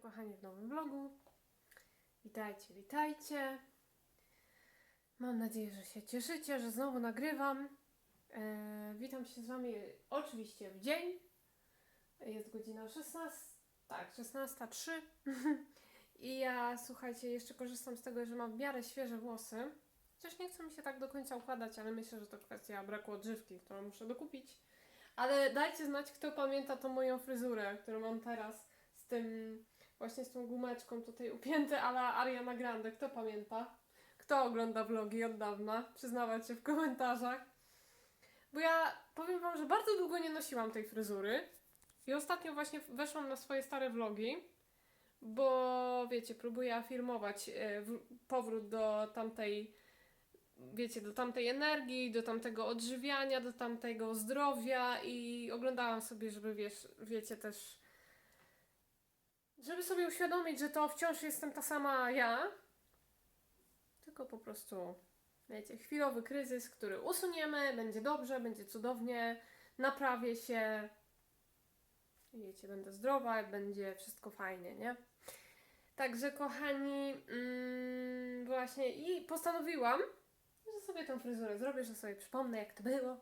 kochani, w nowym vlogu. Witajcie, witajcie. Mam nadzieję, że się cieszycie, że znowu nagrywam. E, witam się z Wami oczywiście w dzień. Jest godzina 16. Tak, 16.03. I ja, słuchajcie, jeszcze korzystam z tego, że mam w miarę świeże włosy. Chociaż nie chce mi się tak do końca układać, ale myślę, że to kwestia braku odżywki, którą muszę dokupić. Ale dajcie znać, kto pamięta tą moją fryzurę, którą mam teraz z tym, właśnie z tą gumeczką tutaj upięty, ale Ariana Grande. Kto pamięta? Kto ogląda vlogi od dawna? Przyznawać się w komentarzach. Bo ja powiem Wam, że bardzo długo nie nosiłam tej fryzury. I ostatnio właśnie weszłam na swoje stare vlogi, bo wiecie, próbuję afirmować e, powrót do tamtej, wiecie, do tamtej energii, do tamtego odżywiania, do tamtego zdrowia i oglądałam sobie, żeby wiesz, wiecie też, żeby sobie uświadomić, że to wciąż jestem ta sama ja, tylko po prostu, wiecie, chwilowy kryzys, który usuniemy, będzie dobrze, będzie cudownie, naprawię się, wiecie, będę zdrowa, będzie wszystko fajnie, nie? Także kochani, mm, właśnie i postanowiłam, że sobie tą fryzurę zrobię, że sobie przypomnę jak to było,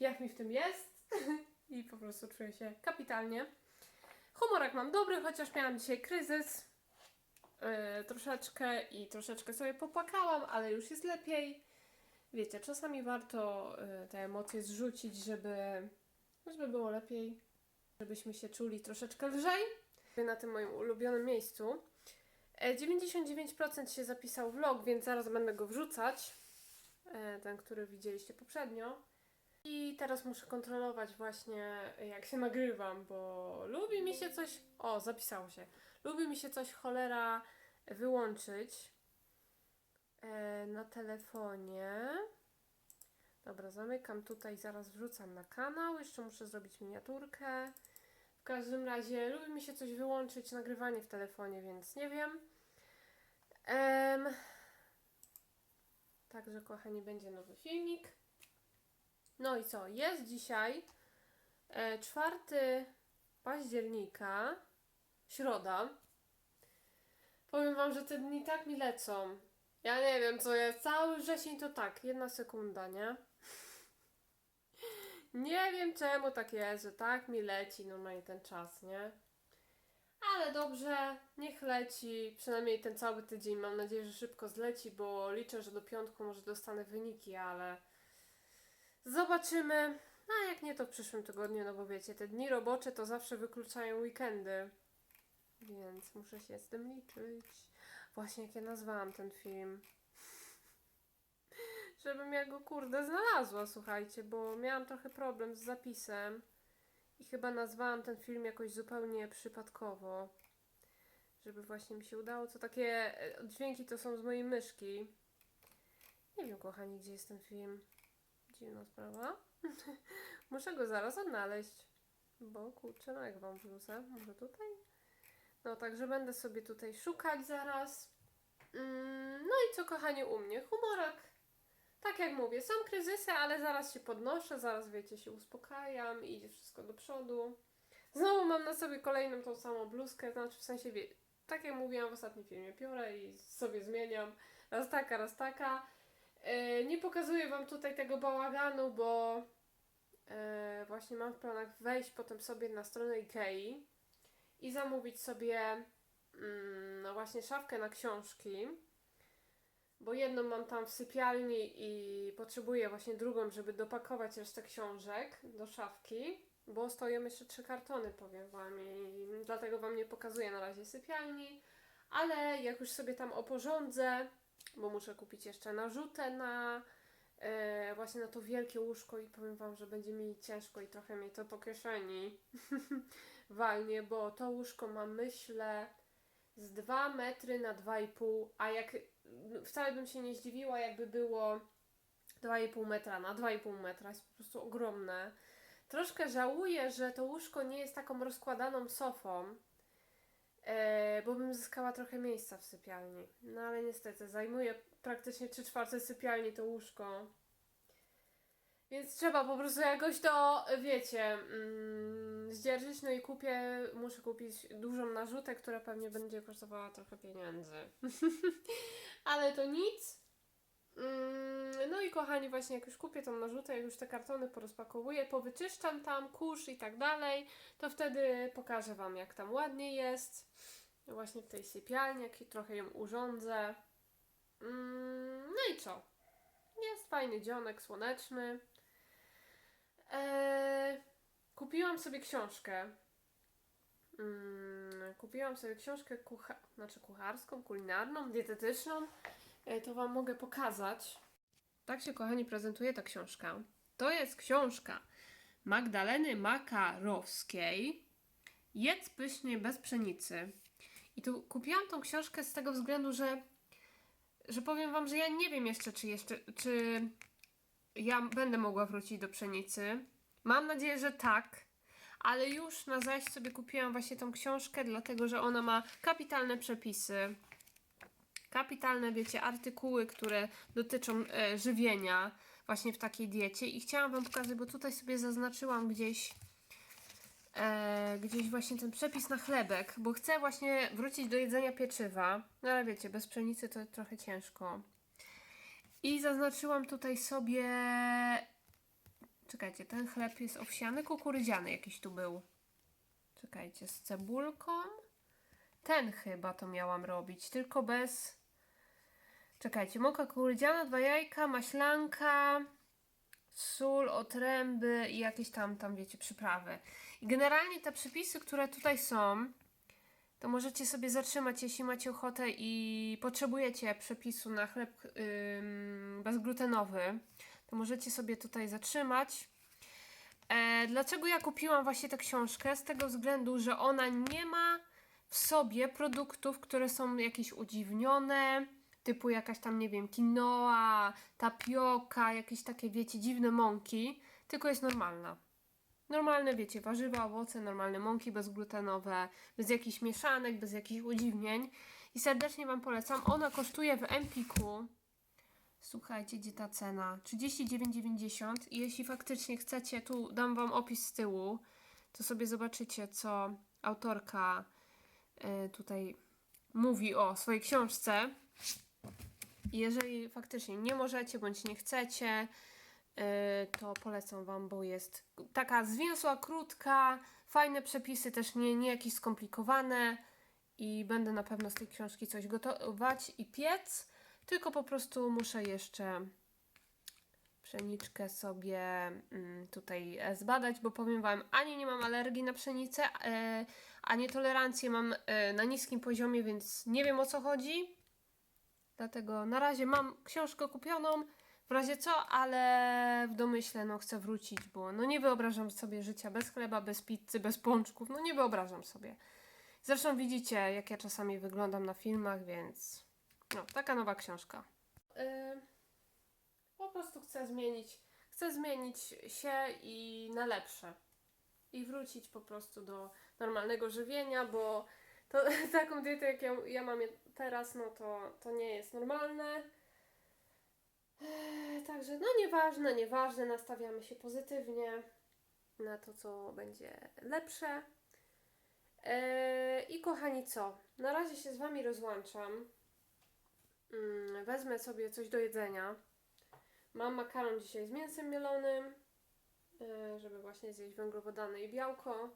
jak mi w tym jest i po prostu czuję się kapitalnie. Humorek mam dobry, chociaż miałam dzisiaj kryzys yy, troszeczkę i troszeczkę sobie popłakałam, ale już jest lepiej. Wiecie, czasami warto yy, te emocje zrzucić, żeby, żeby było lepiej, żebyśmy się czuli troszeczkę lżej. Na tym moim ulubionym miejscu. E, 99% się zapisał vlog, więc zaraz będę go wrzucać. E, Ten, który widzieliście poprzednio. I teraz muszę kontrolować właśnie, jak się nagrywam, bo lubi mi się coś. O, zapisało się. Lubi mi się coś cholera wyłączyć e, na telefonie. Dobra, zamykam tutaj, zaraz wrzucam na kanał. Jeszcze muszę zrobić miniaturkę. W każdym razie lubi mi się coś wyłączyć, nagrywanie w telefonie, więc nie wiem. Em, Także, kochani, będzie nowy filmik. No i co? Jest dzisiaj e, 4 października, środa. Powiem Wam, że te dni tak mi lecą. Ja nie wiem, co jest. Cały wrzesień to tak, jedna sekunda, nie? Nie wiem czemu tak jest, że tak mi leci normalnie ten czas, nie? Ale dobrze, niech leci, przynajmniej ten cały tydzień. Mam nadzieję, że szybko zleci, bo liczę, że do piątku może dostanę wyniki, ale zobaczymy. A jak nie, to w przyszłym tygodniu, no bo wiecie, te dni robocze to zawsze wykluczają weekendy. Więc muszę się z tym liczyć. Właśnie jak ja nazwałam ten film. Żebym ja go kurde znalazła, słuchajcie, bo miałam trochę problem z zapisem. I chyba nazwałam ten film jakoś zupełnie przypadkowo. Żeby właśnie mi się udało. Co takie e, dźwięki to są z mojej myszki. Nie wiem, kochani, gdzie jest ten film. Dziwna sprawa. Muszę go zaraz odnaleźć. Bo kurczę, no jak wam wrzucę? Może tutaj? No, także będę sobie tutaj szukać zaraz. Mm, No i co, kochani, u mnie? Humorek. Tak jak mówię, są kryzysy, ale zaraz się podnoszę, zaraz wiecie, się uspokajam idzie wszystko do przodu. Znowu mam na sobie kolejną tą samą bluzkę, znaczy w sensie, wie, tak jak mówiłam w ostatnim filmie, biorę i sobie zmieniam. Raz taka, raz taka. E, nie pokazuję Wam tutaj tego bałaganu, bo e, właśnie mam w planach wejść potem sobie na stronę Ikei i zamówić sobie mm, no właśnie szafkę na książki bo jedną mam tam w sypialni i potrzebuję właśnie drugą, żeby dopakować resztę książek do szafki, bo stoją jeszcze trzy kartony, powiem Wam, i dlatego Wam nie pokazuję na razie sypialni, ale jak już sobie tam oporządzę, bo muszę kupić jeszcze narzutę na e, właśnie na to wielkie łóżko i powiem Wam, że będzie mi ciężko i trochę mi to po kieszeni walnie, bo to łóżko ma myślę z 2 metry na 2,5, a jak wcale bym się nie zdziwiła, jakby było 2,5 metra na 2,5 metra, jest po prostu ogromne. Troszkę żałuję, że to łóżko nie jest taką rozkładaną sofą, e, bo bym zyskała trochę miejsca w sypialni. No ale niestety, zajmuje praktycznie 3 czwarte sypialni to łóżko. Więc trzeba po prostu jakoś to, wiecie, mm, zdzierżyć. No i kupię, muszę kupić dużą narzutę, która pewnie będzie kosztowała trochę pieniędzy. Ale to nic. Mm, No i kochani, właśnie jak już kupię tą narzutę, jak już te kartony porozpakowuję, powyczyszczam tam kurz i tak dalej, to wtedy pokażę Wam, jak tam ładnie jest. Właśnie w tej sypialni, jak trochę ją urządzę. Mm, No i co? Jest fajny dzionek słoneczny. Eee, kupiłam sobie książkę. Mm, kupiłam sobie książkę kucha- znaczy kucharską, kulinarną, dietetyczną. E, to Wam mogę pokazać. Tak się, kochani, prezentuje ta książka. To jest książka Magdaleny Makarowskiej. Jedz pysznie bez pszenicy. I tu kupiłam tą książkę z tego względu, że, że powiem Wam, że ja nie wiem jeszcze, czy jeszcze, czy ja będę mogła wrócić do pszenicy. Mam nadzieję, że tak. Ale już na zaś sobie kupiłam właśnie tą książkę, dlatego że ona ma kapitalne przepisy kapitalne, wiecie, artykuły, które dotyczą e, żywienia właśnie w takiej diecie i chciałam Wam pokazać, bo tutaj sobie zaznaczyłam gdzieś e, gdzieś właśnie ten przepis na chlebek, bo chcę właśnie wrócić do jedzenia pieczywa, no ale wiecie, bez pszenicy to trochę ciężko. I zaznaczyłam tutaj sobie czekajcie, ten chleb jest owsiany, kukurydziany jakiś tu był. Czekajcie, z cebulką. Ten chyba to miałam robić, tylko bez. Czekajcie, mąka kukurydziana, dwa jajka, maślanka, sól, otręby i jakieś tam, tam wiecie, przyprawy. I generalnie te przepisy, które tutaj są, to możecie sobie zatrzymać, jeśli macie ochotę i potrzebujecie przepisu na chleb ym, bezglutenowy, to możecie sobie tutaj zatrzymać. E, dlaczego ja kupiłam właśnie tę książkę? Z tego względu, że ona nie ma w sobie produktów, które są jakieś udziwnione, typu jakaś tam, nie wiem, quinoa, tapioka, jakieś takie, wiecie, dziwne mąki, tylko jest normalna. Normalne, wiecie, warzywa, owoce, normalne mąki bezglutenowe, bez jakichś mieszanek, bez jakichś udziwnień. I serdecznie Wam polecam. Ona kosztuje w Empiku, słuchajcie, gdzie ta cena? 39,90 i jeśli faktycznie chcecie, tu dam Wam opis z tyłu, to sobie zobaczycie, co autorka y, tutaj mówi o swojej książce. Jeżeli faktycznie nie możecie bądź nie chcecie, y, to polecam Wam, bo jest taka zwięzła, krótka, fajne przepisy, też nie, nie jakieś skomplikowane i będę na pewno z tej książki coś gotować i piec, tylko po prostu muszę jeszcze pszeniczkę sobie mm, tutaj e, zbadać, bo powiem Wam, ani nie mam alergii na pszenicę, e, a nietolerancję mam e, na niskim poziomie, więc nie wiem o co chodzi. Dlatego na razie mam książkę kupioną, w razie co, ale w domyśle no chcę wrócić, bo no nie wyobrażam sobie życia bez chleba, bez pizzy, bez pączków, no nie wyobrażam sobie. Zresztą widzicie, jak ja czasami wyglądam na filmach, więc no, taka nowa książka. Yy, po prostu chcę zmienić, chcę zmienić się i na lepsze. I wrócić po prostu do normalnego żywienia, bo to, taką dietę, jak ja, ja mam teraz, no to, to nie jest normalne. Eee, Także, no nieważne, nieważne, nastawiamy się pozytywnie na to, co będzie lepsze. Eee, I kochani, co? Na razie się z Wami rozłączam. Mm, Wezmę sobie coś do jedzenia. Mam makaron dzisiaj z mięsem mielonym, e, żeby właśnie zjeść węglowodany i białko.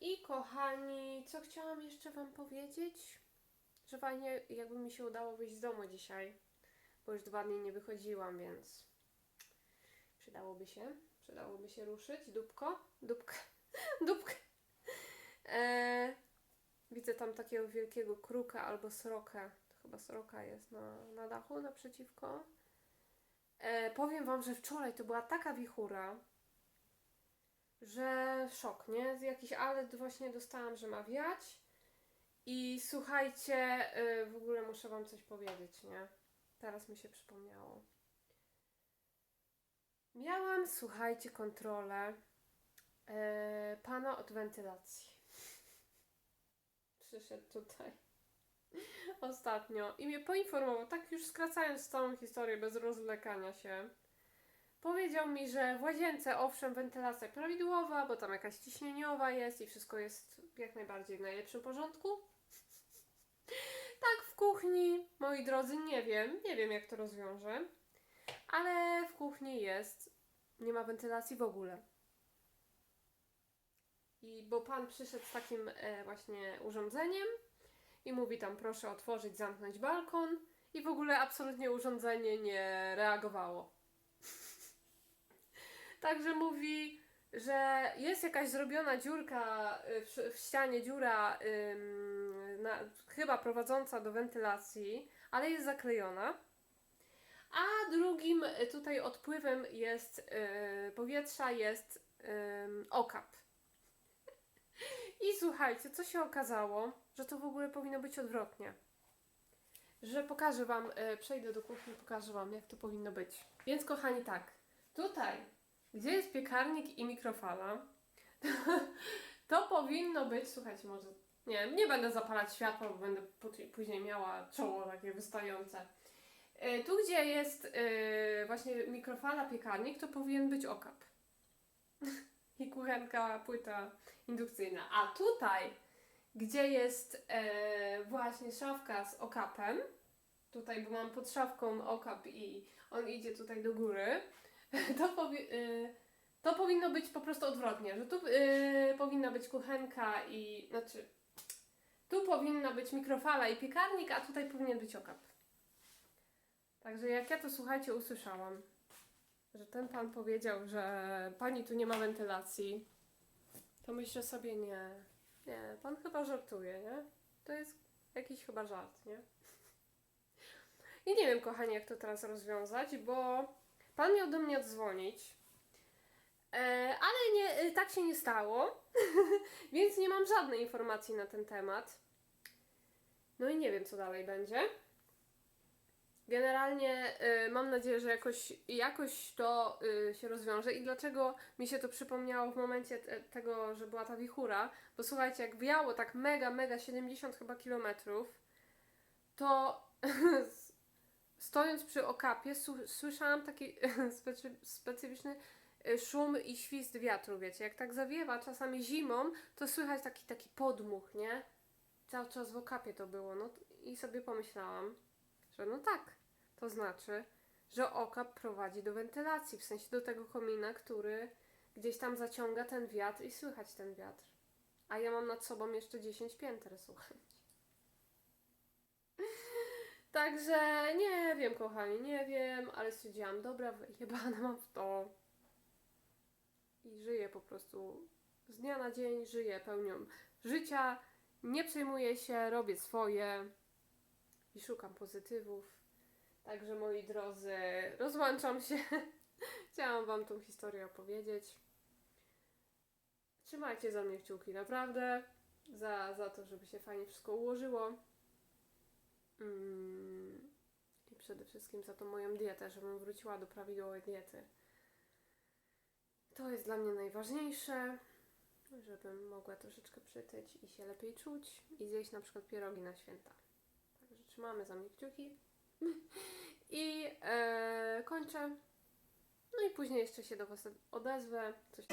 I kochani, co chciałam jeszcze Wam powiedzieć? Że fajnie, jakby mi się udało wyjść z domu dzisiaj, bo już dwa dni nie wychodziłam, więc przydałoby się, przydałoby się ruszyć. Dupko, dupkę, dupkę. E, widzę tam takiego wielkiego kruka albo sroka. To chyba sroka jest na, na dachu naprzeciwko. E, powiem Wam, że wczoraj to była taka wichura, że szok, nie? Jakiś alert właśnie dostałam, że ma wiać. I słuchajcie, y, w ogóle muszę Wam coś powiedzieć, nie? Teraz mi się przypomniało. Miałam, słuchajcie, kontrolę e, pana od wentylacji. Przyszedł tutaj ostatnio i mnie poinformował, tak już skracając całą historię bez rozwlekania się, Powiedział mi, że w łazience owszem wentylacja prawidłowa, bo tam jakaś ciśnieniowa jest i wszystko jest jak najbardziej w najlepszym porządku. Tak w kuchni, moi drodzy, nie wiem, nie wiem jak to rozwiążę, ale w kuchni jest, nie ma wentylacji w ogóle. I bo pan przyszedł z takim e, właśnie urządzeniem i mówi tam proszę otworzyć, zamknąć balkon i w ogóle absolutnie urządzenie nie reagowało. Także mówi, że jest jakaś zrobiona dziurka y, w, w ścianie, dziura ym, na, chyba prowadząca do wentylacji, ale jest zaklejona. A drugim y, tutaj odpływem jest y, powietrza, jest ym, okap. I słuchajcie, co się okazało, że to w ogóle powinno być odwrotnie. Że pokażę Wam, y, przejdę do kuchni, pokażę Wam, jak to powinno być. Więc kochani, tak, tutaj gdzie jest piekarnik i mikrofala, to powinno być, słuchajcie, może, nie nie będę zapalać światła, bo będę pó- później miała czoło takie wystające. E, Tu, gdzie jest e, właśnie mikrofala, piekarnik, to powinien być okap. I kuchenka, płyta indukcyjna. A tutaj, gdzie jest e, właśnie szafka z okapem, tutaj, bo mam pod szafką okap i on idzie tutaj do góry, to, powi- y, to powinno być po prostu odwrotnie, że tu y, powinna być kuchenka i znaczy tu powinna być mikrofala i piekarnik, a tutaj powinien być okap. Także jak ja to słuchajcie usłyszałam, że ten pan powiedział, że pani tu nie ma wentylacji, to myślę sobie nie, nie, pan chyba żartuje, nie? To jest jakiś chyba żart, nie? I nie wiem, kochani, jak to teraz rozwiązać, bo Pan miał do mnie dzwonić, e, ale nie, e, tak się nie stało, więc nie mam żadnej informacji na ten temat. No i nie wiem, co dalej będzie. Generalnie e, mam nadzieję, że jakoś, jakoś to się rozwiąże. I dlaczego mi się to przypomniało w momencie te, tego, że była ta wichura? Bo słuchajcie, jak wiało tak mega, mega 70 chyba kilometrów, to stojąc przy okapie, słyszałam taki specy- specyficzny y, szum i świst wiatru, wiecie, jak tak zawiewa czasami zimą, to słychać taki, taki podmuch, nie? Cały czas w okapie to było, no i sobie pomyślałam, że no tak, to znaczy, że okap prowadzi do wentylacji, w sensie do tego komina, który gdzieś tam zaciąga ten wiatr i słychać ten wiatr. A ja mam nad sobą jeszcze 10 pięter, słuchaj. Także nie wiem, kochani, nie wiem, ale stwierdziłam, dobra, wyjebane mam w to. I żyję po prostu z dnia na dzień, żyję pełnią życia, nie przejmuję się, robię swoje i szukam pozytywów. Także moi drodzy, rozłączam się. Chciałam Wam tą historię opowiedzieć. Trzymajcie za mnie kciuki, naprawdę. Za, za to, żeby się fajnie wszystko ułożyło. Mm, I przede wszystkim za tą moją dietę, żebym wróciła do prawidłowej diety. To jest dla mnie najważniejsze, żebym mogła troszeczkę przytyć i się lepiej czuć i zjeść na przykład pierogi na święta. Także trzymamy za mnie kciuki. I e, kończę. No i później jeszcze się do Was odezwę. Coś...